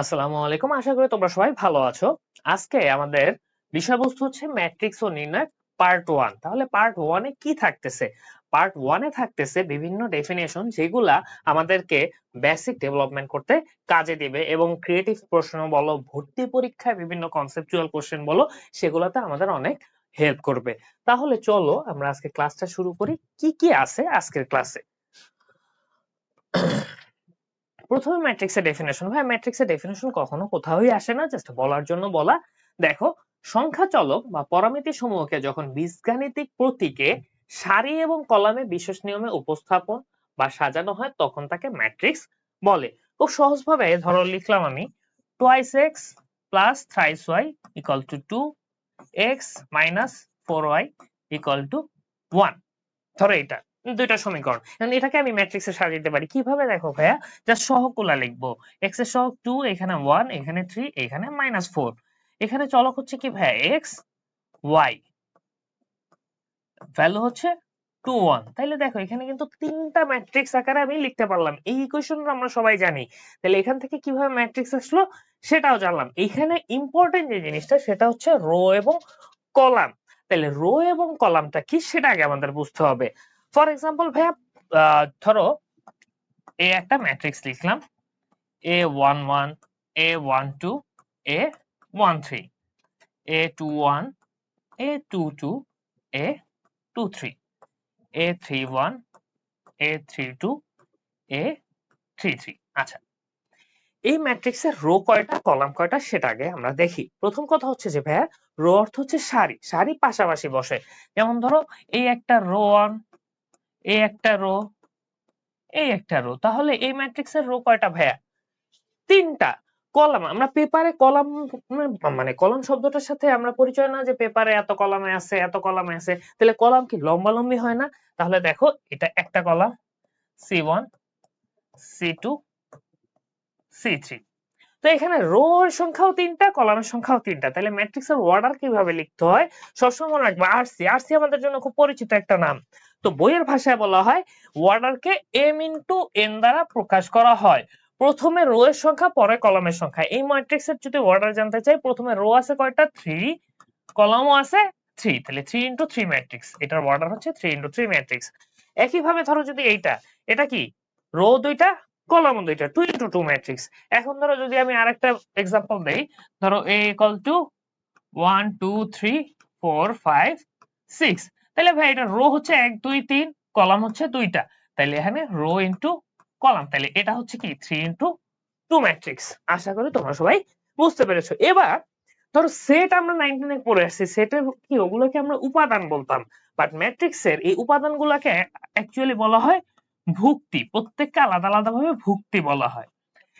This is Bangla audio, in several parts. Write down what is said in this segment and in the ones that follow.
আসসালামু আলাইকুম। আশা করি তোমরা সবাই ভালো আছো। আজকে আমাদের বিষয়বস্তু হচ্ছে ম্যাট্রিক্স ও নির্ণয় পার্ট ওয়ান। তাহলে পার্ট ওয়ানে কি থাকতেছে? পার্ট ওয়ানে থাকতেছে বিভিন্ন ডেফিনেশন যেগুলা আমাদেরকে বেসিক ডেভেলপমেন্ট করতে কাজে দিবে এবং ক্রিয়েটিভ প্রশ্ন বলো, ভর্তি পরীক্ষায় বিভিন্ন কনসেপচুয়াল কোশ্চেন বলো, সেগুলোতে আমাদের অনেক হেল্প করবে। তাহলে চলো আমরা আজকে ক্লাসটা শুরু করি। কি কি আছে আজকের ক্লাসে? প্রথমে ম্যাট্রিক্সের ডেফিনেশন ভাই ম্যাট্রিক্সের ডেফিনেশন কখনো কোথাওই আসে না জাস্ট বলার জন্য বলা। দেখো, সংখ্যা চলক বা পরামিতি সমূহকে যখন বীজগাণিতিক প্রতীকে সারি এবং কলামে বিশেষ নিয়মে উপস্থাপন বা সাজানো হয়, তখন তাকে ম্যাট্রিক্স বলে। খুব সহজভাবে, ধরো, লিখলাম আমি twice x plus thrice y equal to two x minus four y equal to one ধরো এটা। দুইটা সমীকরণ। এখন এটাকে আমি ম্যাট্রিক্সে সাজাতে পারি। কীভাবে? দেখো ভাইয়া জাস্ট সহগগুলা লিখব। এক্সের সহগ টু এখানে ওয়ান এখানে থ্রি এখানে মাইনাস ফোর এখানে চলক হচ্ছে কি ভাইয়া? x ওয়াই ভ্যালু হচ্ছে টু ওয়ান তাহলে দেখো, এখানে কিন্তু তিনটা ম্যাট্রিক্স আকারে আমি লিখতে পারলাম। এই ইকুয়েশন আমরা সবাই জানি। তাহলে এখান থেকে কীভাবে ম্যাট্রিক্স আসলো? সেটাও জানলাম। এখানে ইম্পর্টেন্ট যে জিনিসটা, সেটা হচ্ছে রো এবং কলাম তাহলে রো এবং কলামটা কি? সেটা আগে আমাদের বুঝতে হবে। ফর এক্সাম্পল ভাইয়া ধরো, এ একটা ম্যাট্রিক্স লিখলাম। A one one a one two a one three a two one a two two a two three a three one a three two a three three আচ্ছা এই ম্যাট্রিক্সের রো কয়টা কলাম কয়টা, সেটা আগে আমরা দেখি। প্রথম কথা হচ্ছে যে, ভাইয়া রো অর্থ হচ্ছে সারি। সারি পাশাপাশি বসে। যেমন ধরো, এই একটা রো ওয়ান এই একটা রো এই একটা রো তাহলে এই ম্যাট্রিক্সের রো কয়টা ভাইয়া? তিনটা। কলাম, আমরা পেপারে কলাম মানে কলাম শব্দটার সাথে আমরা পরিচয় না যে পেপারে এত কলামে আছে, এত কলামে আছে, তাহলে কলাম কি লম্বা হয় না? তাহলে দেখো, এটা একটা column C one C two C three তো এখানে রো সংখ্যাও তিনটা, কলামের সংখ্যাও তিনটা। তাহলে ম্যাট্রিক্সের অর্ডার কীভাবে লিখতে হয়? সবসময় মনে রাখবে আরসি আরসি আমাদের জন্য খুব পরিচিত একটা নাম। তো বইয়ের ভাষায় বলা হয় ওয়ার্ডারকে এম ইন্টু এন দ্বারা প্রকাশ করা হয়। প্রথমে রো এর সংখ্যা, পরে কলামের সংখ্যা। এই ম্যাট্রিক্সের যদি অর্ডার জানতে চাই, প্রথমে রো আছে কয়টা? থ্রি কলামও আছে থ্রি তাহলে থ্রি ইন্টু থ্রি ম্যাট্রিক্স এটার অর্ডার হচ্ছে থ্রি ইন্টু থ্রি ম্যাট্রিক্স একইভাবে ধরো যদি এইটা, এটা কি? রো দুইটা কলাম দুইটা টু ইন্টু টু ম্যাট্রিক্স এখন ধরো যদি আমি আরেকটা এক্সাম্পল দেই, ধরো A equal to one two three four five six তাহলে ভাই এটা রো হচ্ছে এক, দুই, তিন কলাম হচ্ছে দুইটা। তাহলে এখানে রো ইন্টু কলাম তাহলে এটা হচ্ছে কি? থ্রি ইন্টু টু ম্যাট্রিক্স আশা করি তোমরা সবাই বুঝতে পেরেছ। এবার ধরো সেট আমরা নাইনটিনে পড়ে আসছি সেটের কি, ওগুলোকে আমরা উপাদান বলতাম। বাট ম্যাট্রিক্সের এই উপাদানগুলোকে অ্যাকচুয়ালি বলা হয় ভুক্তি। প্রত্যেককে আলাদা আলাদা ভাবে ভুক্তি বলা হয়।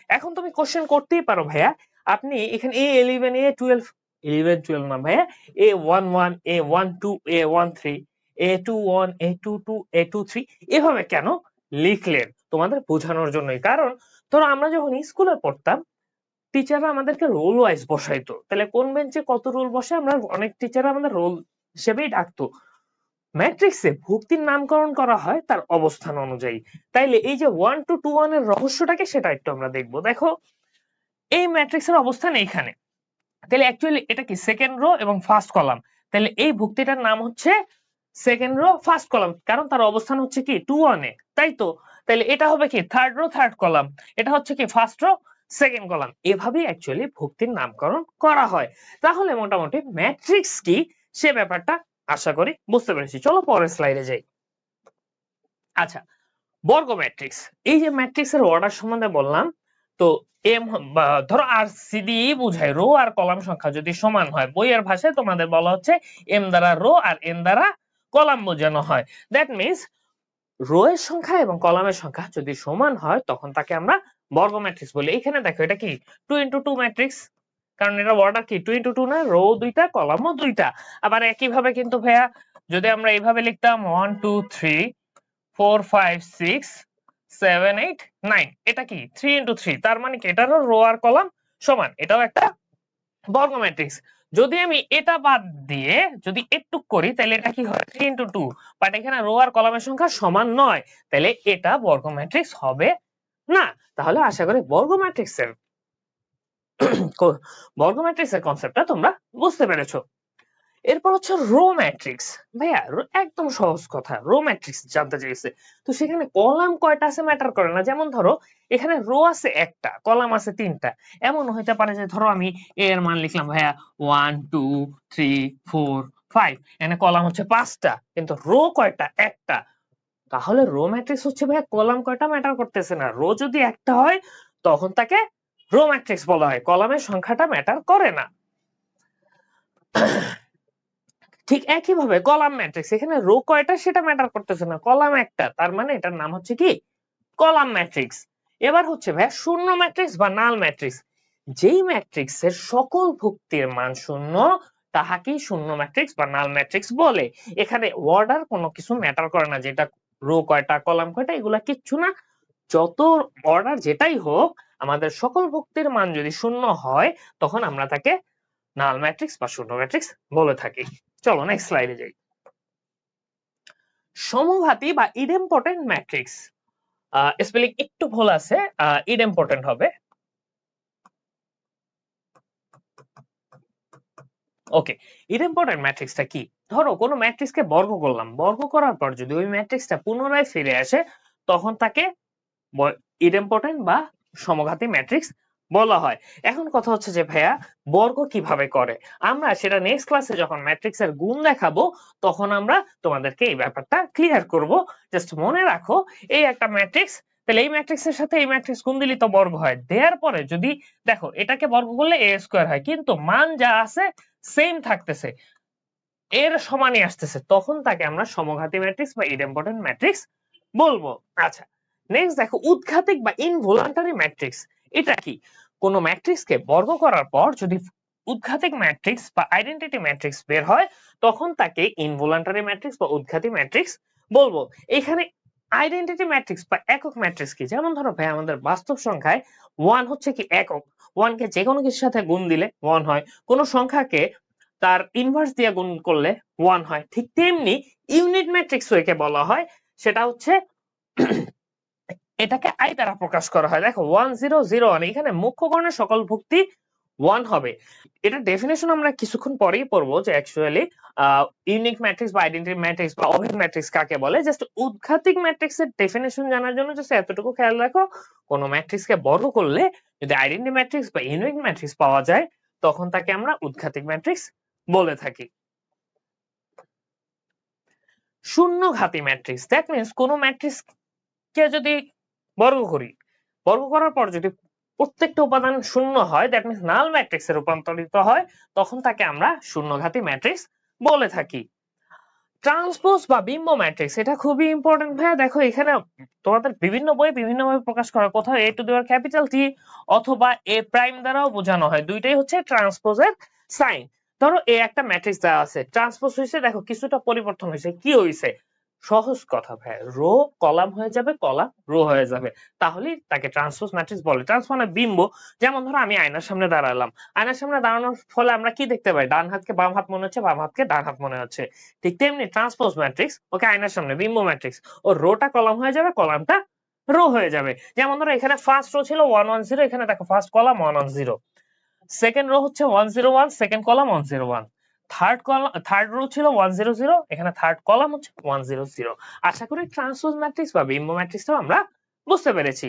এখন তুমি কোশ্চেন করতেই পারো ভাইয়া, আপনি এখানে A eleven A twelve eleven twelve না ভাইয়া A one one A one two A one three A two one A two two A two three এভাবে কেন লিখলেন তোমাদের বোঝানোর জন্যই? কারণ ধরো আমরা যখন স্কুলে পড়তাম টিচাররা আমাদেরকে রোল ওয়াইজ বসাইতো। তাহলে কোন বেঞ্চে কত রোল বসে? আমরা অনেক টিচার আমাদের রোল হিসেবেই ডাকতো। ম্যাট্রিক্সে ভুক্তির নামকরণ করা হয় তার অবস্থান অনুযায়ী। তাইলে এই যে ওয়ান টু টু ওয়ানের রহস্যটাকে সেটা একটু আমরা দেখব। দেখো, এই ম্যাট্রিক্সের অবস্থান এইখানে। তাহলে অ্যাকচুয়ালি এটা কি সেকেন্ড রো এবং ফার্স্ট কলাম তাহলে এই ভুক্তিটার নাম হচ্ছে সেকেন্ড রো ফার্স্ট কলাম কারণ তার অবস্থান হচ্ছে কি? টু ওয়ানে তাই তো? তাহলে এটা হবে কি? থার্ড রো থার্ড কলাম এটা হচ্ছে কি? ফার্স্ট রো সেকেন্ড কলাম এভাবেই অ্যাকচুয়ালি ভুক্তির নামকরণ করা হয়। তাহলে মোটামুটি ম্যাট্রিক্স কি? সে ব্যাপারটা আশা করি বুঝতে পেরেছি। চলো পরের স্লাইডে যাই। আচ্ছা বর্গ ম্যাট্রিক্স এই যে ম্যাট্রিক্স এর অর্ডার সম্বন্ধে বললাম তো এম ধরো আর, সি বুঝায় রো আর কলাম সংখ্যা যদি সমান হয়, বইয়ের ভাষায় তোমাদের বলা হচ্ছে এম দ্বারা রো আর এন দ্বারা কলাম বোঝানো হয়। দ্যাট মিনস রো এর সংখ্যা এবং কলামের সংখ্যা যদি সমান হয়, তখন তাকে আমরা বর্গ ম্যাট্রিক্স বলি। এখানে দেখো, এটা কি? টু ইন্টু টু ম্যাট্রিক্স কারণ এটা অর্ডার কি? টু ইন্টু টু না? রো দুইটা, কলামও দুইটা। আবার একইভাবে কিন্তু ভাইয়া, যদি আমরা এইভাবে লিখতাম one two three four five six seven eight nine এটা কি? থ্রি ইন্টু থ্রি তার মানে কি? এটারও রো আর কলাম সমান। এটাও একটা বর্গ ম্যাট্রিক্স যদি আমি এটা বাদ দিয়ে যদি একটু করি, তাহলে এটা কি হয়? থ্রি ইন্টু টু বাট এখানে রো আর কলামের সংখ্যা সমান নয়। তাহলে এটা বর্গ ম্যাট্রিক্স হবে না। তাহলে আশা করি বর্গ ম্যাট্রিক্সের বর্গ ম্যাট্রিক্সের কনসেপ্টটা তোমরা বুঝতে পেরেছ। এরপর হচ্ছে রো ম্যাট্রিক্স ভাইয়া একদম সহজ কথা রো ম্যাট্রিক্স জানতে চাইছে। তো সেখানে কলাম কয়টা আছে ম্যাটার করে না। যেমন ধরো, এখানে রো আছে একটা, কলাম আছে তিনটা। এমন হইতে পারে যে ধরো আমি এ এর মান লিখলাম, ভাইয়া one two three four five এখানে কলাম হচ্ছে পাঁচটা, কিন্তু রো কয়টা? একটা। তাহলে রো ম্যাট্রিক্স হচ্ছে, ভাইয়া, কলাম কয়টা ম্যাটার করতেছে না। রো যদি একটা হয়, তখন তাকে রো ম্যাট্রিক্স বলা হয়। কলামের সংখ্যাটা ম্যাটার করে না। ঠিক একইভাবে কলাম ম্যাট্রিক্স এখানে রো কয়টা সেটা ম্যাটার করতেছে না, কলাম একটা, তার মানে এটার নাম হচ্ছে কি? কলাম ম্যাট্রিক্স এবার হচ্ছে ভাই শূন্য ম্যাট্রিক্স বা নাল ম্যাট্রিক্স যেই ম্যাট্রিক্সের সকল ভুক্তির মান শূন্য, তাহাকেই শূন্য ম্যাট্রিক্স বা নাল ম্যাট্রিক্স বলে। এখানে অর্ডার কোনো কিছু ম্যাটার করে না, যেটা রো কয়টা, কলাম কয়টা, এগুলা কিচ্ছু না। যত অর্ডার যেটাই হোক, আমাদের সকল ভুক্তির মান যদি শূন্য হয়, তখন আমরা তাকে নাল ম্যাট্রিক্স বা শূন্য ম্যাট্রিক্স বলে থাকি। চলো নেক্সট স্লাইডে যাই। সমঘাতী বা ইডেম্পটেন্ট ম্যাট্রিক্স স্পেলিং একটু ভুল আছে ইডেম্পটেন্ট হবে। ওকে ইডেম্পটেন্ট ম্যাট্রিক্সটা কি? ধরো, কোনো ম্যাট্রিক্সকে বর্গ করলাম। বর্গ করার পর যদি ওই ম্যাট্রিক্সটা পুনরায় ফিরে আসে, তখন তাকে ইডেম্পটেন্ট বা সমঘাতী ম্যাট্রিক্স বলা হয়। এখন কথা হচ্ছে যে, ভাইয়া, বর্গ কীভাবে করে? আমরা সেটা নেক্সট ক্লাসে যখন ম্যাট্রিক্স এর গুণ দেখাবো, তখন আমরা তোমাদেরকে এই ব্যাপারটা ক্লিয়ার করব। জাস্ট মনে রাখো, এই একটা ম্যাট্রিক্স তাহলে এই ম্যাট্রিক্স এর সাথে এই ম্যাট্রিক্স গুণ দিলে তো বর্গ হয়। দেওয়ার পরে যদি, দেখো, এটাকে বর্গ করলে এ স্কোয়ার হয়, কিন্তু মান যা আছে সেম থাকতেছে। এর সমানই আসতেছে। তখন তাকে আমরা সমঘাতী ম্যাট্রিক্স বা ইডেম্পটেন্ট ম্যাট্রিক্স বলব। আচ্ছা নেক্সট দেখো, উৎঘাতিক বা ইনভোলান্টারি ম্যাট্রিক্স এটা কি? কোন ম্যাট্রিক্সকে বর্গ করার পর যদি উৎঘাতিক ম্যাট্রিক্স বা আইডেন্টিটি ম্যাট্রিক্স বের হয়, তখন তাকে ইনভোলান্টারি ম্যাট্রিক্স বা উৎঘাতী ম্যাট্রিক্স বলব। এখানে আইডেন্টিটি ম্যাট্রিক্স বা একক ম্যাট্রিক্স কি? যেমন ধরো ভাই, আমাদের বাস্তব সংখ্যায় ওয়ান হচ্ছে কি একক। ওয়ান কে যে কোনো কিছুর সাথে গুণ দিলে ওয়ান হয়। কোন সংখ্যাকে তার ইনভার্স দিয়ে গুণ করলে ওয়ান হয়। ঠিক তেমনি ইউনিট ম্যাট্রিক্স একে বলা হয়। সেটা হচ্ছে এটাকে আই দ্বারা প্রকাশ করা হয়। দেখো ওয়ান জিরো জিরো ওয়ান এখানে মুখ্য গণের সকল ভুক্তি ওয়ান হবে। এটা ডেফিনেশন আমরা কিছুক্ষণ পরেই পড়ব যে অ্যাকচুয়ালি ইউনিক ম্যাট্রিক্স বা আইডেন্টিটি ম্যাট্রিক্স বা অভেদ ম্যাট্রিক্স কাকে বলে? জাস্ট উদ্ঘাতিক ম্যাট্রিক্স এর ডেফিনেশন জানার জন্য জাস্ট এতটুকু খেয়াল রাখো। কোনো ম্যাট্রিক্স কে বর্গ করলে যদি আইডেন্টিটি ম্যাট্রিক্স বা ইউনিক ম্যাট্রিক্স পাওয়া যায়, তখন তাকে আমরা উদ্ঘাতিক ম্যাট্রিক্স বলে থাকি। শূন্য ঘাতি ম্যাট্রিক্স দ্যাট মিনস কোন ম্যাট্রিক্স কে যদি বর্গ করি। বর্গ করার পর যদি প্রত্যেকটা উপাদান শূন্য হয় দ্যাট মিনস নাল ম্যাট্রিক্সে রূপান্তরিত হয়, তখন তাকে আমরা শূন্যঘাতী ম্যাট্রিক্স বলে থাকি। ট্রান্সপোজ বা বিম্ব ম্যাট্রিক্স এটা খুবই ইম্পর্টেন্ট ভাইয়া। দেখো এখানে তোমাদের বিভিন্ন বই বিভিন্ন ভাবে প্রকাশ করা। কোথাও এ টু দেওয়ার ক্যাপিটাল টি অথবা এ প্রাইম দ্বারাও বোঝানো হয়। দুইটাই হচ্ছে ট্রান্সপোজের সাইন ধরো এ একটা ম্যাট্রিক্স দেওয়া আছে। ট্রান্সপোজ হয়েছে দেখো কিছুটা পরিবর্তন হয়েছে কি হয়েছে সহজ কথা ভাই। রো কলাম হয়ে যাবে কলাম রো হয়ে যাবে। তাহলে তাকে ট্রান্সপোজ ম্যাট্রিক্স বলে। ট্রান্স মানে বিম্ব। যেমন ধরো আমি আয়নার সামনে দাঁড়ালাম। আয়নার সামনে দাঁড়ানোর ফলে আমরা কি দেখতে পাই? ডান হাতকে বাম হাত মনে হচ্ছে, বাম হাতকে ডান হাত মনে হচ্ছে। ঠিক তেমনি ট্রান্সপোজ ম্যাট্রিক্স, ওকে আয়নার সামনে, বিম্ব ম্যাট্রিক্স। ও রোটা কলাম হয়ে যাবে, কলামটা রো হয়ে যাবে। যেমন ধরো এখানে ফার্স্ট রো ছিল ওয়ান ওয়ান জিরো এখানে দেখো first column one one zero second row হচ্ছে one zero one second column one zero one third column third row ছিল ওয়ান জিরো জিরো এখানে থার্ড কলাম হচ্ছে ওয়ান জিরো জিরো আশা করি ট্রান্সপোজ ম্যাট্রিক্স বা বিম্ব ম্যাট্রিক্সটাও আমরা বুঝতে পেরেছি।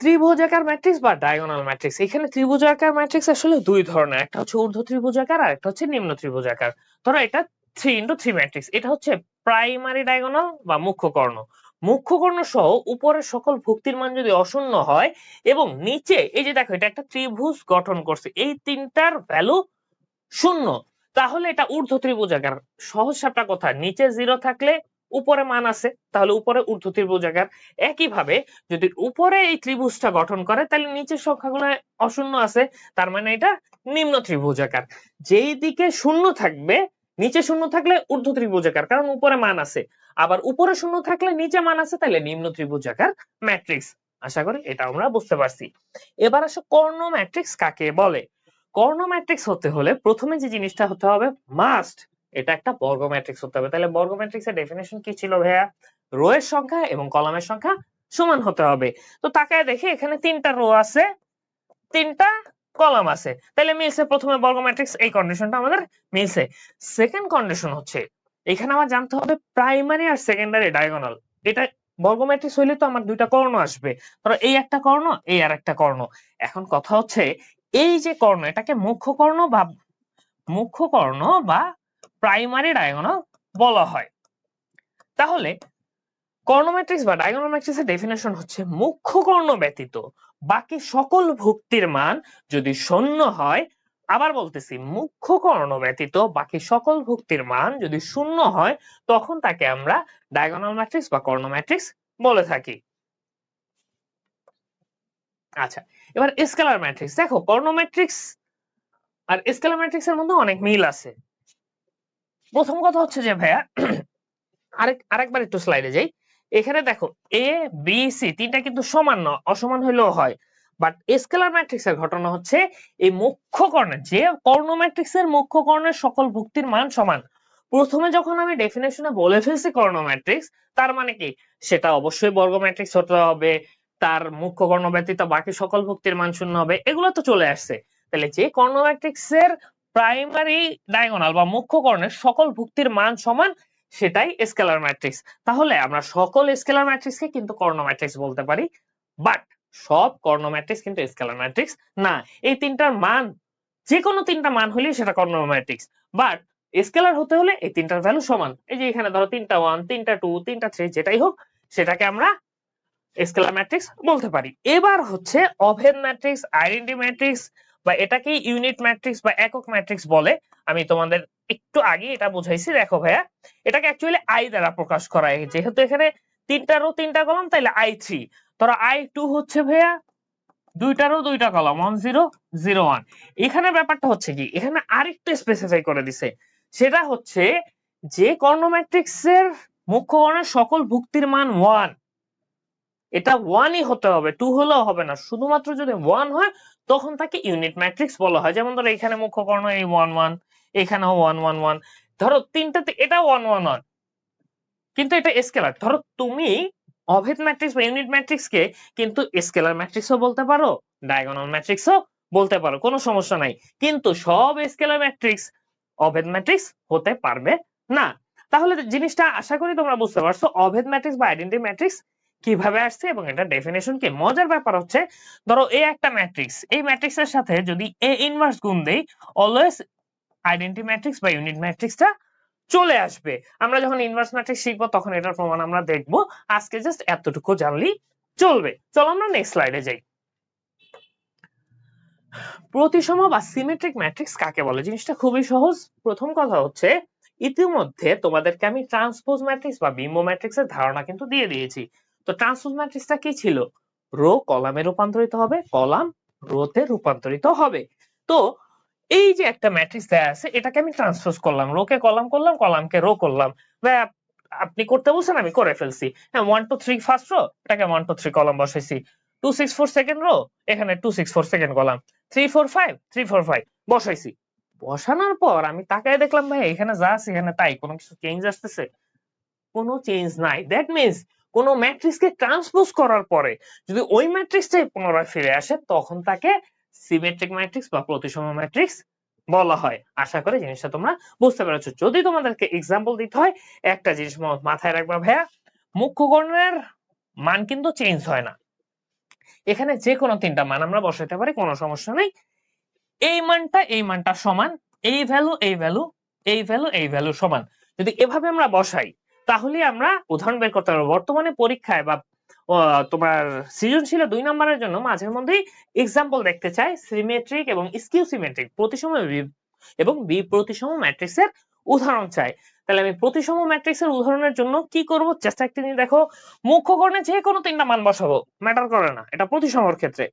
ত্রিভুজাকার ম্যাট্রিক্স বা ডায়াগোনাল ম্যাট্রিক্স এখানে ত্রিভুজাকার ম্যাট্রিক্স আসলে দুই ধরনের, একটা হচ্ছে ঊর্ধ্ব ত্রিভুজাকার আর একটা হচ্ছে নিম্ন ত্রিভুজাকার। ধরো এটা থ্রি ইন্টু থ্রি ম্যাট্রিক্স এটা হচ্ছে প্রাইমারি ডায়াগোনাল বা মুখ্য কর্ণ। মুখ্য কর্ণ সহ উপরের সকল ভুক্তির মান যদি অশূন্য হয় এবং নিচে, এই যে দেখো, এটা একটা ত্রিভুজ গঠন করছে, এই তিনটার ভ্যালু শূন্য। তাহলে এটা ঊর্ধ্ব ত্রিভুজাকার সহজ সাপটা কথা নিচে জিরো থাকলে উপরে মান আছে, তাহলে উপরে ঊর্ধ্ব ত্রিভুজাকার একইভাবে যদি উপরে এই ত্রিভুজটা গঠন করে, তাহলে নিচের সংখ্যাগুলো অশূন্য আছে, তার মানে এটা নিম্ন ত্রিভুজাকার যেই দিকে শূন্য থাকবে, নিচে শূন্য থাকলে ঊর্ধ্ব ত্রিভুজাকার কারণ উপরে মান আছে। আবার উপরে শূন্য থাকলে নিচে মান আছে, তাহলে নিম্ন ত্রিভুজ ত্রিভুজাকার ম্যাট্রিক্স আশা করি এটা আমরা বুঝতে পারছি। এবার আসো কর্ণ ম্যাট্রিক্স কাকে বলে? কর্ণ ম্যাট্রিক্স হতে হলে প্রথমে যে জিনিসটা হতে হবে মাস্ট এটা একটা বর্গ ম্যাট্রিক্স হতে হবে। তাহলে বর্গ ম্যাট্রিক্সের ডেফিনেশন কি ছিল ভাইয়া? রো এর সংখ্যা এবং কলামের সংখ্যা সমান হতে হবে। তো তাকায় দেখে এখানে তিনটা রো আছে, তিনটা কলাম আছে। তাহলে মিলছে প্রথমে বর্গ ম্যাট্রিক্স এই কন্ডিশনটা আমাদের মিলছে। সেকেন্ড কন্ডিশন হচ্ছে এখানে আমার জানতে হবে প্রাইমারি আর সেকেন্ডারি ডায়াগোনাল এটা বর্গ ম্যাট্রিক্স হইলে তো আমার দুইটা কর্ণ আসবে। ধরো এই একটা কর্ণ, এই আর একটা কর্ণ। এখন কথা হচ্ছে, এই যে কর্ণ, এটাকে মুখ্য কর্ণ বা মুখ্য কর্ণ বা প্রাইমারি ডায়াগোনাল বলা হয়। তাহলে কর্ণ ম্যাট্রিক্স বা ডায়াগোনাল ম্যাট্রিক্সের ডেফিনেশন হচ্ছে মুখ্য কর্ণ ব্যতীত। বাকি সকল ভুক্তির মান যদি শূন্য হয় আবার বলতেছি, মুখ্য কর্ণ ব্যতীত বাকি সকল ভুক্তির মান যদি শূন্য হয়, তখন তাকে আমরা ডায়াগোনাল ম্যাট্রিক্স বা কর্ণ ম্যাট্রিক্স বলে থাকি। আচ্ছা এবার স্কেলার ম্যাট্রিক্স দেখো, কর্ণ ম্যাট্রিক্স আর স্কেলার ম্যাট্রিক্স এর মধ্যে অনেক মিল আছে। প্রথম কথা হচ্ছে যে, ভাইয়া, আরেক, আরেকবার একটু স্লাইডে যাই। এখানে দেখো এ বি সি তিনটা কিন্তু সমান নয়, অসমান হইলেও হয়। বাট স্কেলার ম্যাট্রিক্স এর ঘটনা হচ্ছে, এই মুখ্য কর্ণের যে কর্ণ ম্যাট্রিক্স এর মুখ্য কর্ণের সকল ভুক্তির মান সমান। প্রথমে যখন আমি ডেফিনেশনে বলে ফেলছি কর্ণ ম্যাট্রিক্স তার মানে কি? সেটা অবশ্যই বর্গ ম্যাট্রিক্স হতে হবে, তার মুখ্য কর্ণ ব্যতীত বাকি সকল ভুক্তির মান শূন্য হবে, এগুলো তো চলে আসছে। তাহলে যে কর্ণ ম্যাট্রিক্স এর প্রাইমারি ডায়াগোনাল বা মুখ্য কর্ণের সকল ভুক্তির মান সমান, সেটাই স্কেলার ম্যাট্রিক্স তাহলে আমরা সকল স্কেলার ম্যাট্রিক্সকে কিন্তু কর্ণ ম্যাট্রিক্স বলতে পারি। বাট সব কর্ণ ম্যাট্রিক্স কিন্তু স্কেলার ম্যাট্রিক্স না। এই তিনটার মান যে কোনো তিনটা মান হলেই সেটা কর্ণ ম্যাট্রিক্স বাট স্কেলার হতে হলে এই তিনটার ভ্যালু সমান। এই যে এখানে ধরো তিনটা ওয়ান তিনটা টু তিনটা থ্রি যেটাই হোক, সেটাকে আমরা স্কেলার ম্যাট্রিক্স বলতে পারি। এবার হচ্ছে অভেদ ম্যাট্রিক্স, আইডেন্টি ম্যাট্রিক্স বা এটাকে ইউনিট ম্যাট্রিক্স বা একক ম্যাট্রিক্স বলে। আমি তোমাদের একটু আগে এটা বুঝাইছি, দেখো ভাইয়া। এটাকে অ্যাকচুয়ালি আই দ্বারা প্রকাশ করা হয়। যেহেতু এখানে তিনটা রো তিনটা কলম, তাইলে আই থ্রি ধরো আই টু হচ্ছে ভাইয়া দুইটারও দুইটা কলম ওয়ান জিরো জিরো ওয়ান এখানে ব্যাপারটা হচ্ছে কি, এখানে আরেকটু স্পেসিফাই করে দিছে। সেটা হচ্ছে যে কর্ণ ম্যাট্রিক্স এর মুখ্য কর্ণের সকল ভুক্তির মান ওয়ান এটা ওয়ানই হতে হবে টু হলেও হবে না। শুধুমাত্র যদি ওয়ান হয়, তখন তাকে ইউনিট ম্যাট্রিক্স বলা হয়। যেমন ধরো এখানে মুখ্য কর্ণ এই ওয়ান ওয়ান এখানেও ওয়ান ওয়ান ওয়ান ধরো তিনটাতে এটা ওয়ান ওয়ান ওয়ান কিন্তু এটা স্কেলার ধরো তুমি অভেদ ম্যাট্রিক্স বা ইউনিট ম্যাট্রিক্স কে কিন্তু স্কেলার ম্যাট্রিক্সও বলতে পারো ডায়াগোনাল ম্যাট্রিক্সও বলতে পারো, কোনো সমস্যা নাই। কিন্তু সব স্কেলার ম্যাট্রিক্স অভেদ ম্যাট্রিক্স হতে পারবে না। তাহলে জিনিসটা আশা করি তোমরা বুঝতে পারছ, অভেদ ম্যাট্রিক্স বা আইডেন্টি ম্যাট্রিক্স কীভাবে আসছে এবং এটা ডেফিনেশন কি? মজার ব্যাপার হচ্ছে, ধরো এ একটা ম্যাট্রিক্স এই ম্যাট্রিক্স এর সাথে যদি এ ইনভার্স গুণ দেই অলওয়েজ আইডেন্টি ম্যাট্রিক্স বা ইউনিট ম্যাট্রিক্সটা চলে আসবে। আমরা যখন ইনভার্স ম্যাট্রিক্স শিখব, তখন এটার প্রমাণ আমরা দেখব। আজকে জাস্ট এতটুকু জানলেই চলবে। চলো আমরা নেক্সট স্লাইডে যাই। প্রতিসম বা সিমেট্রিক ম্যাট্রিক্স কাকে বলে? জিনিসটা খুবই সহজ। প্রথম কথা হচ্ছে, ইতিমধ্যে তোমাদেরকে আমি ট্রান্সপোজ ম্যাট্রিক্স বা বিম্ব ম্যাট্রিক্সের ধারণা কিন্তু দিয়ে দিয়েছি। তো ট্রান্সপোজ ম্যাট্রিক্সটা কি ছিল? রো কলামে রূপান্তরিত হবে, কলাম রোতে রূপান্তরিত হবে। তো এই যে একটা ম্যাট্রিক্স দেয়া আছে, এটাকে আমি ট্রান্সপোজ করলাম রোকে কলাম করলাম কলামকে রো করলাম। আপনি করতে বলছেন, আমি করে ফেলছি। হ্যাঁ one two three first row এটাকে ওয়ান টু থ্রি কলাম বসাইছি। Two six four second row এখানে two six four second column three four five three four five বসাইছি। বসানোর পর আমি তাকায় দেখলাম, ভাই, এখানে যা আছে, এখানে তাই, কোনো কিছু চেঞ্জ আসতেছে? কোনো চেঞ্জ নাই। দ্যাট মিনস কোন ম্যাট্রিক্সকে ট্রান্সপোজ করার পরে, যদি ওই ম্যাট্রিক্সটাই পুনরায় ফিরে আসে, তখন তাকে সিমেট্রিক ম্যাট্রিক্স বা প্রতিসম ম্যাট্রিক্স বলা হয়। আশা করি জিনিসটা তোমরা বুঝতে পেরেছ। যদি তোমাদেরকে এক্সাম্পল দিতে হয়, একটা জিনিস মাথায় রাখবা ভাইয়া, মুখ্য কর্ণের মান কিন্তু চেঞ্জ হয় না। এখানে যে কোনো তিনটা মান আমরা বসাইতে পারি, কোনো সমস্যা নেই। এই মানটা এই মানটা সমান, এই ভ্যালু এই ভ্যালু এই ভ্যালু এই ভ্যালু সমান। যদি এভাবে আমরা বসাই তাহলে আমরা উদাহরণ বের করতে পারব। বর্তমানে পরীক্ষায় বা তোমার সৃজনশীল দুই নম্বরের জন্য মাঝে মধ্যেই এক্সাম্পল দেখতে চাই সিমেট্রিক এবং স্কিউ সিমেট্রিক প্রতিসম এবং বি প্রতিসম ম্যাট্রিক্সের উদাহরণ চাই। তাহলে আমি প্রতিসম ম্যাট্রিক্সের উদাহরণের জন্য কি করব? চেষ্টা একটি নিয়ে দেখো মুখ্য কর্ণে যে কোনো তিনটা মান বসাবো ম্যাটার করে না, এটা প্রতিসমর ক্ষেত্রে।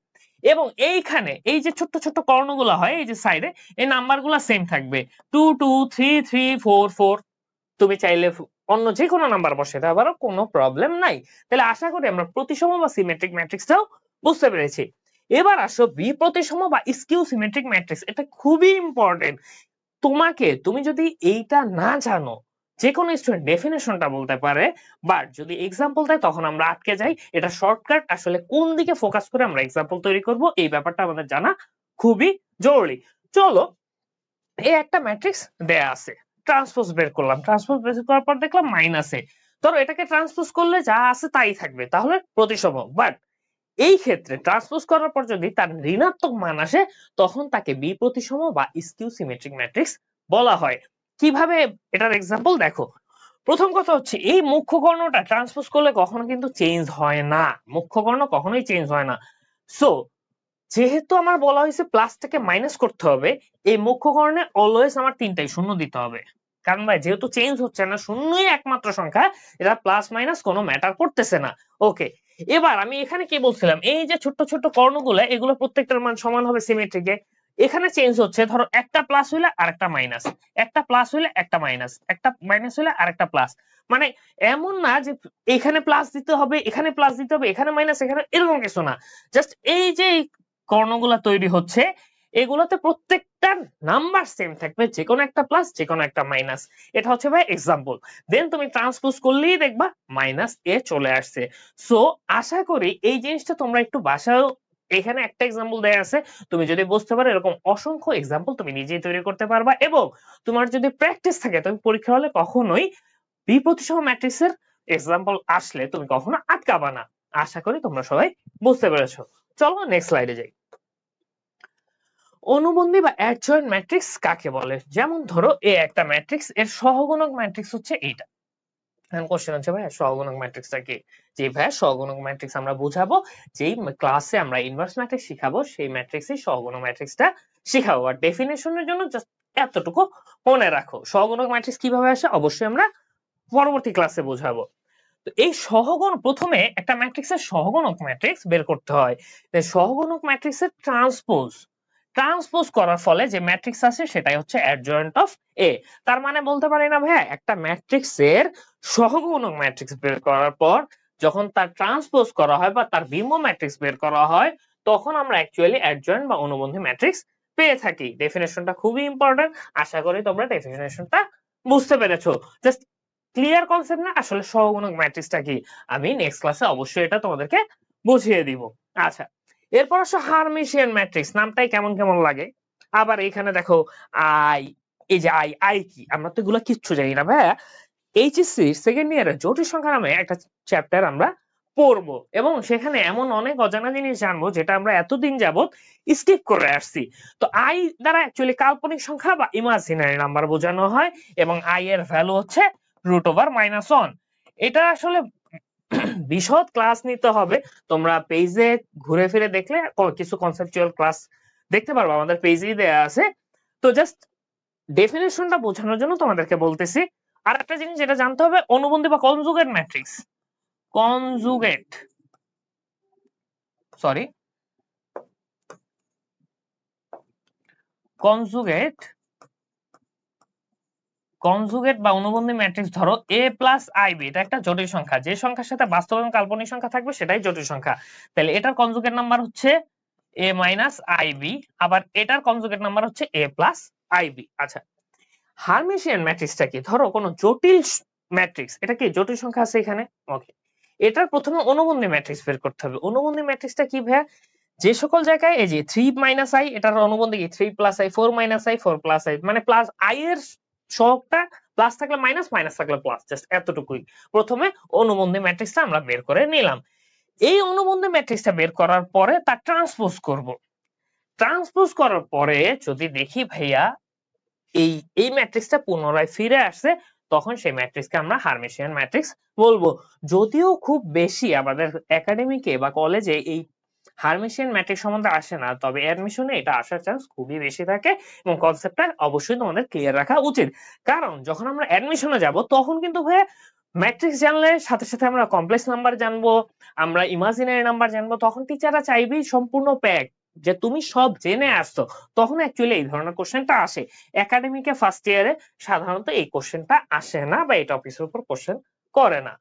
এবং এইখানে এই যে ছোট্ট ছোট্ট কর্ণগুলো হয়, এই যে সাইডে এই নাম্বারগুলো সেম থাকবে। Two two three three four four তুমি চাইলে অন্য যে কোনো নাম্বার বসাতে পারো কোনো প্রবলেম নাই। তাহলে আশা করি আমরা প্রতিসম বা সিমেট্রিক ম্যাট্রিক্সটাও বুঝতে পেরেছি। এবার আসো বি প্রতিসম বা স্কিউ সিমেট্রিক ম্যাট্রিক্স এটা খুবই ইম্পর্টেন্ট তোমাকে, তুমি যদি এইটা না জানো যে কোনো স্টুডেন্ট ডেফিনেশনটা বলতে পারে বাট যদি এক্সাম্পল দেয়, তখন আমরা আটকে যাই। এটা শর্টকাট আসলে কোন দিকে ফোকাস করে আমরা এক্সাম্পল তৈরি করব, এই ব্যাপারটা আমাদের জানা খুবই জরুরি। চলো, এই একটা ম্যাট্রিক্স দেয়া আছে। ট্রান্সপোজ বের করলাম। ট্রান্সপোজ বের করার পর দেখলাম মাইনাসে ধরো এটাকে ট্রান্সপোজ করলে যা আছে তাই থাকবে, তাহলে প্রতিসম। বাট এই ক্ষেত্রে ট্রান্সপোজ করার পর যদি তার ঋণাত্মক মান আসে, তখন তাকে বি প্রতিসম বা স্কিউ সিমেট্রিক ম্যাট্রিক্স বলা হয়। কীভাবে এটার এক্সাম্পল দেখো? প্রথম কথা হচ্ছে, এই মুখ্য কর্ণটা ট্রান্সপোজ করলে কখনো কিন্তু চেঞ্জ হয় না। মুখ্য কর্ণ কখনোই চেঞ্জ হয় না। সো যেহেতু আমার বলা হয়েছে প্লাসটাকে মাইনাস করতে হবে, এই মুখ্য কর্ণে অলওয়েজ আমার তিনটাই শূন্য দিতে হবে। কারণ ভাই, যেহেতু চেঞ্জ হচ্ছে না, শূন্যই একমাত্র সংখ্যা, এটা প্লাস মাইনাস কোনো ম্যাটার করতেছে না। ওকে এবার আমি এখানে কি বলছিলাম? এই যে ছোট্ট ছোট্ট কর্ণগুলো, এগুলো প্রত্যেকটার মান সমান হবে সিমেট্রিকে এখানে চেঞ্জ হচ্ছে, ধরো একটা প্লাস হইলে আর একটা মাইনাস একটা প্লাস হইলে একটা মাইনাস একটা মাইনাস হইলে আর একটা প্লাস মানে এমন না যে এখানে প্লাস দিতে হবে, এখানে প্লাস দিতে হবে, এখানে মাইনাস এখানে এরকম কিছু না। জাস্ট এই যে কর্ণগুলা তৈরি হচ্ছে, এগুলোতে প্রত্যেকটা নাম্বার সেম থাকবে যে কোনো একটা প্লাস যে কোনো একটা মাইনাস এটা হচ্ছে ভাই এক্সাম্পল দেন তুমি ট্রান্সপোজ করলেই দেখবা মাইনাস এ চলে আসছে। সো আশা করি এই জিনিসটা তোমরা একটু বাসায়ও, এখানে একটা এক্সাম্পল দেয়া আছে, তুমি যদি বুঝতে পারো এরকম অসংখ্য এক্সাম্পল তুমি নিজেই তৈরি করতে পারবা এবং তোমার যদি প্র্যাকটিস থাকে, তুমি পরীক্ষা হলে কখনোই বি প্রতিসম ম্যাট্রিক্সের এক্সাম্পল আসলে তুমি কখনো আটকাবা না। আশা করি তোমরা সবাই বুঝতে পেরেছ। চলো নেক্সট স্লাইডে যাই। অনুবন্ধী বা অ্যাডজয়েন্ট ম্যাট্রিক্স কাকে বলে? যেমন ধরো এ একটা ম্যাট্রিক্স এর সহগুণক ম্যাট্রিক্স হচ্ছে এইটা। এখন কোশ্চেন হচ্ছে ভাই সহগুণক ম্যাট্রিক্সটা কি? যে ভাই সহগুণক ম্যাট্রিক্স আমরা বুঝাবো, যেই ক্লাসে আমরা ইনভার্স ম্যাট্রিক্স শিখাবো, সেই ম্যাট্রিক্সই সহগুণক ম্যাট্রিক্সটা শিখাবো। আর ডেফিনেশনের জন্য এতটুকু মনে রাখো, সহগুণক ম্যাট্রিক্স কীভাবে আসে অবশ্যই আমরা পরবর্তী ক্লাসে বোঝাবো। তো এই সহগুণ, প্রথমে একটা ম্যাট্রিক্সের সহগুণক ম্যাট্রিক্স বের করতে হয়। সহগুণক ম্যাট্রিক্সের ট্রান্সপোজ ট্রান্সপোজ করার ফলে যে ম্যাট্রিক্স আসে সেটাই হচ্ছে অ্যাডজয়েন্ট অফ এ তার মানে বলতে পারি না ভাইয়া, একটা ম্যাট্রিক্সের সহগুণক ম্যাট্রিক্স বের করার পর যখন তার ট্রান্সপোজ করা হয় বা তার বিম্ব ম্যাট্রিক্স বের করা হয়, তখন আমরা অ্যাকচুয়ালি অ্যাডজয়েন্ট বা অনুবন্ধী ম্যাট্রিক্স পেয়ে থাকি। ডেফিনেশনটা খুবই ইম্পর্টেন্ট আশা করি তোমরা ডেফিনেশনটা বুঝতে পেরেছ। জাস্ট ক্লিয়ার কনসেপ্ট না? আসলে সহগুণক ম্যাট্রিক্সটা কি? আমি নেক্সট ক্লাসে অবশ্যই এটা তোমাদেরকে বুঝিয়ে দিব। আচ্ছা এরপর আসো হারমিশিয়ান ম্যাট্রিক্স নামটাই কেমন কেমন লাগে? আবার এখানে দেখো আই এই যে আই আই কি? আমরা তো এগুলো কিচ্ছু জানি না, ভাইয়া। এইচএসসি সেকেন্ড ইয়ারে জটিল সংখ্যা নামে একটা চ্যাপ্টার আমরা পড়ব। এবং সেখানে এমন অনেক অজানা জিনিস জানব যেটা আমরা এতদিন যাবত স্কিপ করে আসছি। তো আই দ্বারা অ্যাকচুয়ালি কাল্পনিক সংখ্যা বা ইমাজিনারি নাম্বার বোঝানো হয় এবং আই এর ভ্যালু হচ্ছে রুট ওভার মাইনাস ওয়ান এটা আসলে বিশদ ক্লাস নিতে হবে। তোমরা পেজে ঘুরে ফিরে দেখলে কিছু কনসেপচুয়াল ক্লাস দেখতে পারব। আমাদের পেজেই দেয়া আছে। তো জাস্ট ডেফিনেশনটা বোঝানোর জন্য তোমাদেরকে বলতেছি। আর একটা জিনিস যেটা জানতে হবে, অনুবন্ধী বা conjugate matrix conjugate sorry conjugate conjugate বা অনুবন্ধী ম্যাট্রিক্স ধরো এ প্লাস আইবি এটা একটা জটিল সংখ্যা। যে সংখ্যার সাথে বাস্তব এবং কাল্পনিক সংখ্যা থাকবে, সেটাই জটিল সংখ্যা। তাহলে এটার কনজুগেট নাম্বার হচ্ছে এ মাইনাস আইবি আবার এটার কনজুগেট নাম্বার হচ্ছে এ প্লাস আইবি আচ্ছা হারমিশিয়ান ম্যাট্রিক্সটা কি? ধরো কোনো জটিল ম্যাট্রিক্স এটা কি জটিল সংখ্যা আছে এখানে? ওকে এটার প্রথমে অনুবন্ধী ম্যাট্রিক্স বের করতে হবে। অনুবন্ধী ম্যাট্রিক্সটা কি ভাইয়া? যে সকল জায়গায়, এই যে থ্রি মাইনাস আই এটার অনুবন্ধী three plus I four minus I four plus I মানে প্লাস আই এর সহগটা প্লাস থাকলে মাইনাস মাইনাস থাকলে প্লাস জাস্ট এতটুকুই। প্রথমে অনুবন্ধী ম্যাট্রিক্সটা আমরা বের করে নিলাম। এই অনুবন্ধী ম্যাট্রিক্সটা বের করার পরে তার ট্রান্সপোজ করব। ট্রান্সপোজ করার পরে যদি দেখি ভাইয়া, এই এই ম্যাট্রিক্সটা পুনরায় ফিরে আসছে, তখন সেই ম্যাট্রিক্সকে আমরা হারমেশিয়ান ম্যাট্রিক্স বলব। যদিও খুব বেশি আমাদের একাডেমিকে বা কলেজে এই হারমেশিয়ান ম্যাট্রিক্স সম্বন্ধে আসে না, তবে অ্যাডমিশনে এটা আসার চান্স খুবই বেশি থাকে এবং কনসেপ্টটা অবশ্যই তোমাদের ক্লিয়ার রাখা উচিত। কারণ যখন আমরা অ্যাডমিশনে যাব, তখন কিন্তু ভাইয়া ম্যাট্রিক্স জানলে সাথে সাথে আমরা কমপ্লেক্স নাম্বার জানব, আমরা ইমাজিনারি নাম্বার জানব, তখন টিচাররা চাইবেই সম্পূর্ণ প্যাক যে তুমি সব জেনে আসছো। তখন অ্যাকচুয়ালি এই ধরনের কোশ্চেনটা আসে। একাডেমিকে ফার্স্ট ইয়ারে সাধারণত এই কোশ্চেনটা আসে না বা এই টপিকের উপর কোশ্চেন করে না।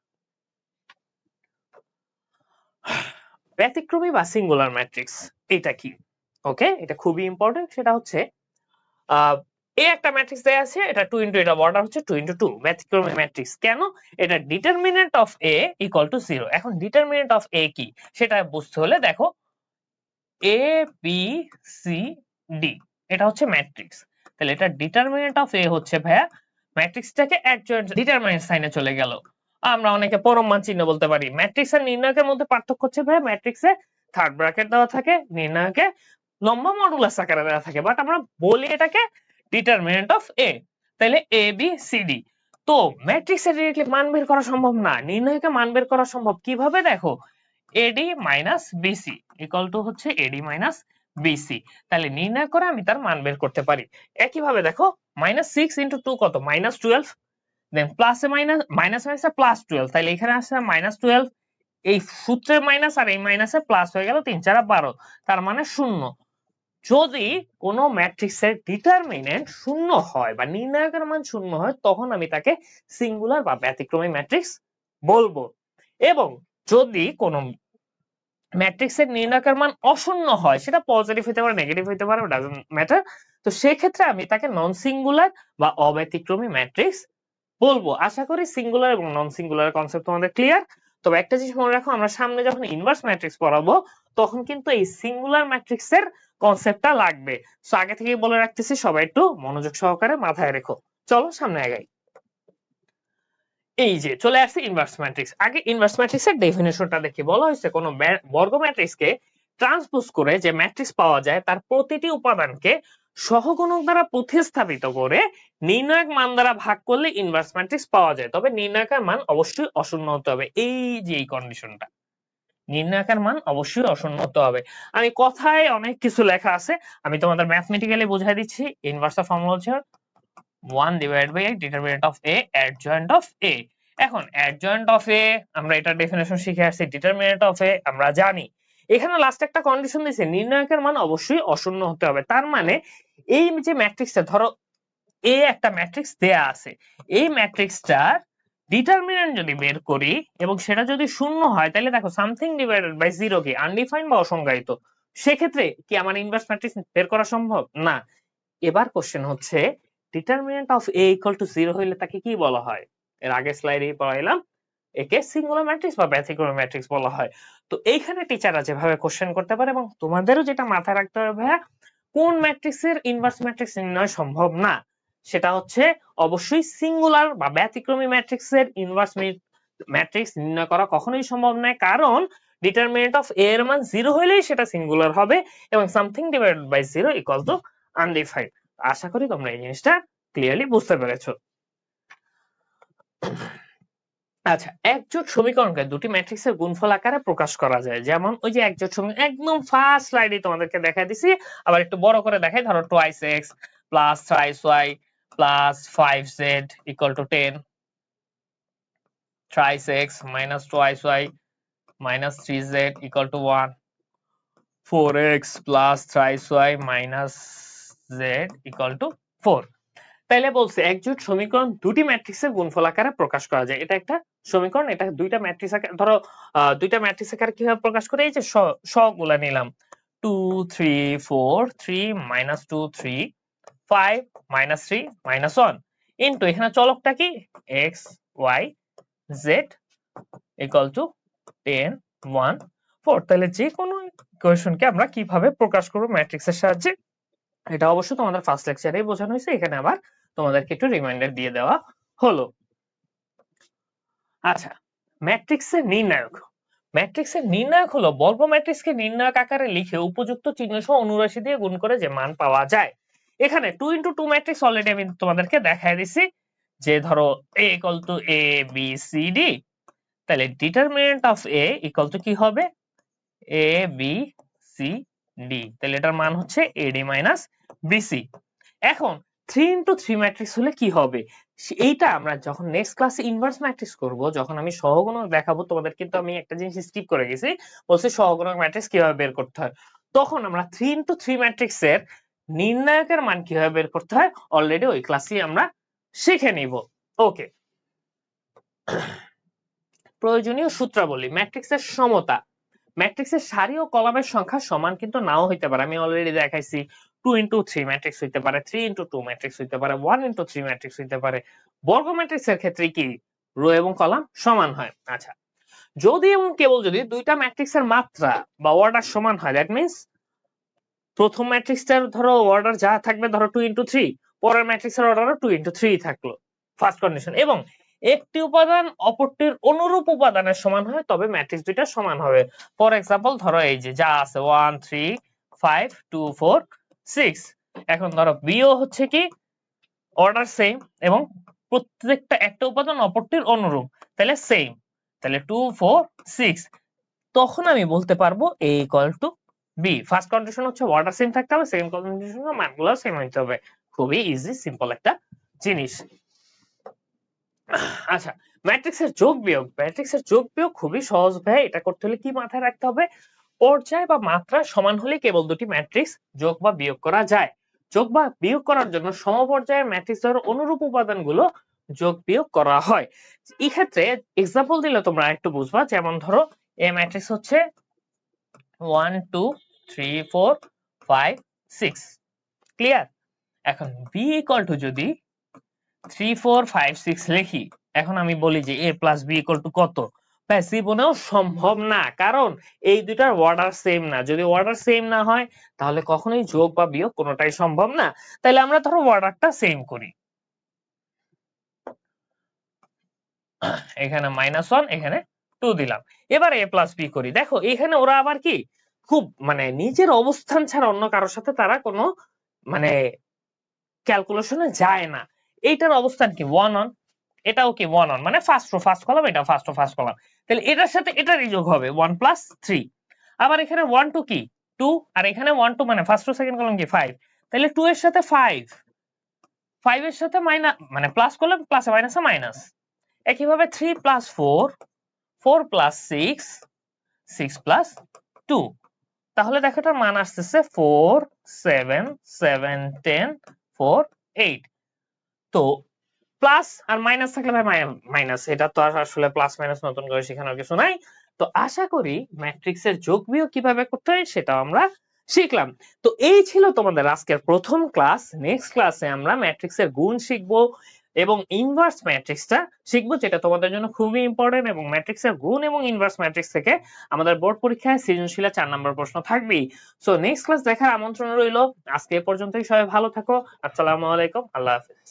ব্যতিক্রমী বা সিঙ্গুলার ম্যাট্রিক্স এটা কি? ওকে এটা খুবই ইম্পর্টেন্ট সেটা হচ্ছে এ একটা ম্যাট্রিক্স দেয়া আছে, এটা টু ইন্টু এটা অর্ডার হচ্ছে টু ইন্টু টু ব্যতিক্রমী ম্যাট্রিক্স কেন? এটা determinant of A equal to zero এখন ডিটারমিনেন্ট অফ এ কি? সেটা বুঝতে হলে দেখো এ বি সি ডি এটা হচ্ছে ম্যাট্রিক্স তাহলে এটা ডিটারমিনেন্ট অফ এ হচ্ছে ভাইয়া ম্যাট্রিক্সটাকে অ্যাডজয়েন্ট ডিটারমিনেন্ট সাইনে চলে গেল। আমরা অনেকে পরম মান চিহ্ন বলতে পারি। ম্যাট্রিক্স আর নির্ণায়কের মধ্যে পার্থক্য হচ্ছে ভাইয়া ম্যাট্রিক্সে থার্ড ব্র্যাকেট দেওয়া থাকে, নির্ণায়কে লম্বা মডুলাস আকারে দেওয়া থাকে বাট আমরা বলি এটাকে ডিটারমিনেন্ট অফ এ তাহলে এ বি সি ডি তো ম্যাট্রিক্সের ডিরেক্টলি মান বের করা সম্ভব না, নির্ণয়কে মান বের করা সম্ভব কীভাবে? দেখো AD minus BC equal to হচ্ছে এডি মাইনাস বিসি তাহলে নির্ণয় করে আমি তার মান বের করতে পারি। একইভাবে দেখো মাইনাস সিক্স ইন্টু টু কত? মাইনাস টুয়েলভ দেন প্লাসে মাইনাস মাইনাস মাইনাসে প্লাস টুয়েলভ তাহলে এখানে আসছে মাইনাস টুয়েলভ এই সূত্রের মাইনাস আর এই মাইনাসে প্লাস হয়ে গেল তিন, চার বারো। তার মানে শূন্য। যদি কোনো ম্যাট্রিক্সের ডিটারমিনেন্ট শূন্য হয় বা নির্ণায়কের মান শূন্য হয়, তখন আমি তাকে সিঙ্গুলার বা ব্যতিক্রমী ম্যাট্রিক্স বলব। এবং যদি কোনো ম্যাট্রিক্সের নির্ণায়কের মান অশূন্য হয়, সেটা পজিটিভ হতে পারে নেগেটিভ হতে পারে ডাজন্ট ম্যাটার তো সেক্ষেত্রে আমি তাকে নন সিঙ্গুলার বা অব্যতিক্রমী ম্যাট্রিক্স বলব, আশা করি সিঙ্গুলার এবং নন সিঙ্গুলার কনসেপ্ট তোমাদের ক্লিয়ার তবে একটা জিনিস মনে রাখো, আমরা সামনে যখন ইনভার্স ম্যাট্রিক্স পড়াবো, তখন কিন্তু এই সিঙ্গুলার ম্যাট্রিক্সের কনসেপ্টটা লাগবে। সো আগে থেকে বলে রাখতেছি, সবাই একটু মনোযোগ সহকারে মাথায় রেখো। চলো, সামনে আগাই। এই যে, চলে আসছে ইনভার্স ম্যাট্রিক্স আগে ইনভার্স ম্যাট্রিক্সের ডেফিনেশনটা দেখি। বলা হয়েছে, কোন বর্গ ম্যাট্রিক্সকে ট্রান্সপোজ করে যে ম্যাট্রিক্স পাওয়া যায়, তার প্রতিটি উপাদানকে সহগুণক দ্বারা প্রতিস্থাপিত করে নির্ণায়ক মান দ্বারা ভাগ করলে ইনভার্স ম্যাট্রিক্স পাওয়া যায়। তবে নির্ণায়কের মান অবশ্যই অশূন্য হতে হবে। এই যে এই কন্ডিশনটা নির্ণায়কের মান অবশ্যই অশূন্য হতে হবে। আমি কথায় অনেক কিছু লেখা আছে। আমি তোমাদের ম্যাথমেটিক্যালি বুঝাই দিচ্ছি। ইনভার্স ফর্মুলা হচ্ছে 1 divide by determinant of A adjoint of A এখন অ্যাডজয়েন্ট অফ এ আমরা এটা ডেফিনেশন শিখে আসছি। ডিটারমিনেন্ট অফ এ আমরা জানি। এখানে লাস্ট একটা কন্ডিশন দিয়েছে। নির্ণায়কের মান অবশ্যই অশূন্য হতে হবে। তার মানে এই যে ম্যাট্রিক্সটা ধরো এ একটা ম্যাট্রিক্স দেয়া আছে, এই ম্যাট্রিক্সটার ডিটারমিনেন্ট যদি বের করি এবং সেটা যদি শূন্য হয়, তাহলে দেখো সামথিং ডিভাইডেড বাই জিরো কি আনডিফাইন বা অসংজ্ঞায়িত, সেক্ষেত্রে কি আমার ইনভার্স ম্যাট্রিক্স বের করা সম্ভব? না। এবার কোশ্চেন হচ্ছে determinant of A equal to zero হইলে তাকে কি বলা হয়? এর আগে স্লাইডেই পড়াইলাম, একে সিঙ্গুলার ম্যাট্রিক্স বা ব্যতিক্রমী ম্যাট্রিক্স বলা হয়। তো এইখানে টিচাররা যেভাবে কোশ্চেন করতে পারে এবং তোমাদেরও যেটা মাথায় রাখতে হবে ভাইয়া কোন ম্যাট্রিক্সের ইনভার্স ম্যাট্রিক্স নির্ণয় সম্ভব না? সেটা হচ্ছে অবশ্যই সিঙ্গুলার বা ব্যতিক্রমী ম্যাট্রিক্সের ইনভার্স ম্যাট্রিক্স নির্ণয় করা কখনোই সম্ভব নয়। কারণ ডিটারমিনেন্ট অফ এ এর মান জিরো হইলেই সেটা সিঙ্গুলার হবে এবং something divided by zero equal to undefined আশা করি তোমরা এই জিনিসটা ক্লিয়ারলি বুঝতে পেরেছ। আচ্ছা একজোট সমীকরণকে দুটি ম্যাট্রিক্সের গুণফল আকারে প্রকাশ করা যায়। যেমন ওই যে একজোট সমীকরণ একদম ফার্স্ট স্লাইডে তোমাদেরকে দেখাই দিছি, আবার একটু বড় করে দেখাই, ধরো twice x plus thrice y plus five z equal to ten minus x minus twice y minus 3z equal to 1 4x plus thrice y minus z equal to 4 তাহলে বলছে একজোট সমীকরণ দুটি ম্যাট্রিক্স এর গুণফল আকারে প্রকাশ করা যায়। এটা একটা সমীকরণ, এটা দুইটা ম্যাট্রিক্স আকার, ধরো দুইটা ম্যাট্রিক্স আকারে কীভাবে প্রকাশ করে? এই যে সবগুলা নিলাম। Two three four three minus two three five minus three minus one into এখানে চলকটা কি? X y z equal to ten one four তাহলে যে কোনো ইকুয়েশনকে আমরা কীভাবে প্রকাশ করব ম্যাট্রিক্সের সাহায্যে? এটা অবশ্য তোমাদের ফার্স্ট লেকচারেই বোঝানো হয়েছে। এখানে আবার তোমাদেরকে একটু রিমাইন্ডার দিয়ে দেওয়া হলো। আচ্ছা ম্যাট্রিক্সের নির্ণায়ক। ম্যাট্রিক্সের নির্ণায়ক হলো, বর্গ ম্যাট্রিক্সকে নির্ণায়ক আকারে লিখে উপযুক্ত চিহ্ন সহ অনুরাশি দিয়ে গুণ করে যে মান পাওয়া যায়। এখানে two into two matrix already আমি তোমাদেরকে দেখাই দিছি যে ধরো A equal to A B C D তাহলে determinant of A equal to কি হবে? এ বি সি ডি তাহলে এটার মান হচ্ছে এডি মাইনাস বিসি এখন থ্রি ইন্টু থ্রি ম্যাট্রিক্স হলে কি হবে? এইটা আমরা যখন নেক্সট ক্লাসে ইনভার্স ম্যাট্রিক্স করব, যখন আমি সহগুণক দেখাবো, তোমাদের কিন্তু আমি একটা জিনিস স্কিপ করে গেছি, বলছি সহগুণক ম্যাট্রিক্স কীভাবে বের করতে হয়? তখন আমরা থ্রি ইন্টু থ্রি ম্যাট্রিক্স এর নির্ণায়কের মান কীভাবে বের করতে হয়? অলরেডি ওই ক্লাসে আমরা শিখে নিব। ওকে প্রয়োজনীয় সূত্রাবলী ম্যাট্রিক্সের সমতা। ম্যাট্রিক্সের সারি ও কলামের সংখ্যা সমান কিন্তু নাও হইতে পারে, আমি অলরেডি দেখাইছি। টু ইন্টু থ্রি ম্যাট্রিক্স হইতে পারে থ্রি ইন্টু টু ম্যাট্রিক্স হইতে পারে ওয়ান ইন্টু থ্রি ম্যাট্রিক্স হইতে পারে। বর্গ ম্যাট্রিক্সের ক্ষেত্রে কি? রো এবং কলাম সমান হয়। আচ্ছা যদি এবং কেবল যদি দুইটা ম্যাট্রিক্সের মাত্রা বা অর্ডার সমান হয় দ্যাট মিনস প্রথম ম্যাট্রিক্সটার ধরো অর্ডার যা থাকবে ধরো টু ইন্টু থ্রি পরের ম্যাট্রিক্সের অর্ডারও টু ইন্টু থ্রি থাকল ফার্স্ট কন্ডিশন এবং একটি উপাদান অপরটির অনুরূপ উপাদানের সমান হয়, তবে ম্যাট্রিক্স দুইটা সমান হবে। ফর এক্সাম্পল ধরো এই যে যা আছে one three five two four six এখন ধরো বিও হচ্ছে কি অর্ডার সেম এবং প্রত্যেকটা একটা উপাদান অপরটির অনুরূপ। তাহলে সেম তাহলে টু ফোর সিক্স তখন আমি বলতে পারব A equal to B first condition হচ্ছে অর্ডার সেম থাকতে হবে সেকেন্ড কন্ডিশন মানগুলো সেম হইতে হবে। খুবই ইজি সিম্পল একটা জিনিস। আচ্ছা ম্যাট্রিক্সের যোগ বিয়োগ। ম্যাট্রিক্সের যোগ বিয়োগ খুবই সহজ ভাই। এটা করতে হলে কি মাথায় রাখতে হবে? পর্যায় বা মাত্রা সমান হলে কেবল দুটি ম্যাট্রিক্স যোগ বা বিয়োগ করা যায়। যোগ বা বিয়োগ করার জন্য সমপর্যায়ের ম্যাট্রিক্স ম্যাট্রিক্সের অনুরূপ উপাদানগুলো যোগ বিয়োগ করা হয়। এই ক্ষেত্রে এক্সাম্পল দিলে তোমরা একটু বুঝবা, যেমন ধরো এ ম্যাট্রিক্স হচ্ছে one two three four five six clear এখন বি ইকুয়াল টু যদি থ্রি ফোর ফাইভ সিক্স লিখি, এখন আমি বলি যে A plus B equal to কত? প্যাসিবনেও সম্ভব না। কারণ এই দুটার অর্ডার সেম না। যদি অর্ডার সেম না হয়, তাহলে কখনোই যোগ বা বিয়োগ কোনোটাই সম্ভব না। তাহলে আমরা ধরো অর্ডারটা সেম করি। এখানে মাইনাস ওয়ান এখানে টু দিলাম। এবার এ প্লাস বি করি। দেখো, এখানে ওরা আবার কি? খুব মানে নিজের অবস্থান ছাড়া অন্য কারোর সাথে তারা কোনো মানে ক্যালকুলেশনে যায় না। এইটার অবস্থান কি? ওয়ান অন এটাও কি? ওয়ান অন মানে ফার্স্ট রো ফার্স্ট কলাম এটা ফার্স্ট রো ফার্স্ট কলাম তাহলে এটার সাথে এটারই যোগ হবে ওয়ান প্লাস থ্রি আবার এখানে ওয়ান টু কি? টু আর এখানে ওয়ান টু মানে ফার্স্ট সেকেন্ড কলাম কি? ফাইভ তাহলে টু এর সাথে ফাইভ ফাইভ এর সাথে মাইনাস মানে প্লাস করলে প্লাসে মাইনাসে মাইনাস একইভাবে three plus four four plus six six plus two তাহলে দেখো এটার মান আসতেছে four seven seven ten four eight তো প্লাস আর মাইনাস থাকলে ভাই মাইনাস এটা তো আসলে প্লাস মাইনাস নতুন করে শেখানোর কিছু নাই। তো আশা করি ম্যাট্রিক্সের যোগ বিয়োগ কীভাবে করতে হয় সেটাও আমরা শিখলাম। তো এই ছিল তোমাদের আজকের প্রথম ক্লাস নেক্সট ক্লাসে আমরা ম্যাট্রিক্সের গুণ শিখব এবং ইনভার্স ম্যাট্রিক্সটা শিখব, যেটা তোমাদের জন্য খুবই ইম্পর্টেন্ট এবং ম্যাট্রিক্সের গুণ এবং ইনভার্স ম্যাট্রিক্স থেকে আমাদের বোর্ড পরীক্ষায় সৃজনশীলে চার নম্বর প্রশ্ন থাকবেই। সো নেক্সট ক্লাস দেখার আমন্ত্রণ রইল। আজকে এ পর্যন্তই সবাই ভালো থাকো। আসসালামু আলাইকুম। আল্লাহ হাফিজ।